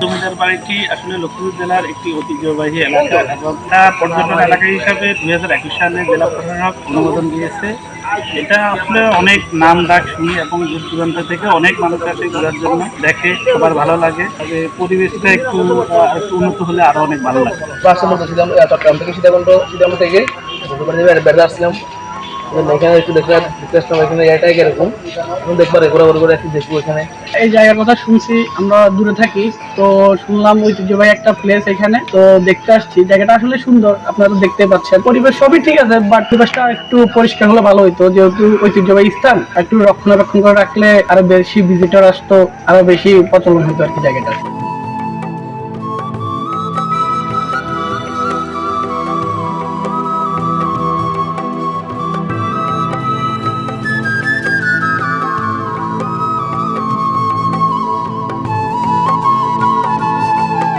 জমিদার বাড়িটি আসলে লক্ষ্মীপুর জেলার একটি ঐতিহ্যবাহী এলাকা এবং এটা পর্যটন এলাকা হিসাবে দুই হাজার একুশ সালে জেলা প্রশাসক অনুমোদন দিয়েছে। এটা আসলে অনেক নাম ডাক শুনি এবং দূর দূরান্ত থেকে অনেক মানুষ আসে ঘোরার জন্য, দেখে সবার ভালো লাগে। তবে পরিবেশটা একটু একটু উন্নত হলে আরও অনেক ভালো লাগে। চট্টগ্রাম থেকে সীতাকুণ্ড সীতাকুণ্ড থেকে শ্বশুরবাড়ি বেড়ে বেড়ে আসছিলাম এবার ঐতিহ্যবাহী একটা প্লেস এখানে, তো দেখতে আসছি। জায়গাটা আসলে সুন্দর, আপনারা পাচ্ছেন। পরিবেশ সবই ঠিক আছে একটু পরিষ্কার হলে ভালো যেহেতু ঐতিহ্যবাহী স্থান। একটু রক্ষণাবেক্ষণ করে রাখলে আরও বেশি ভিজিটর আসতো, আরও বেশি প্রচলন হতো আর কি জায়গাটা।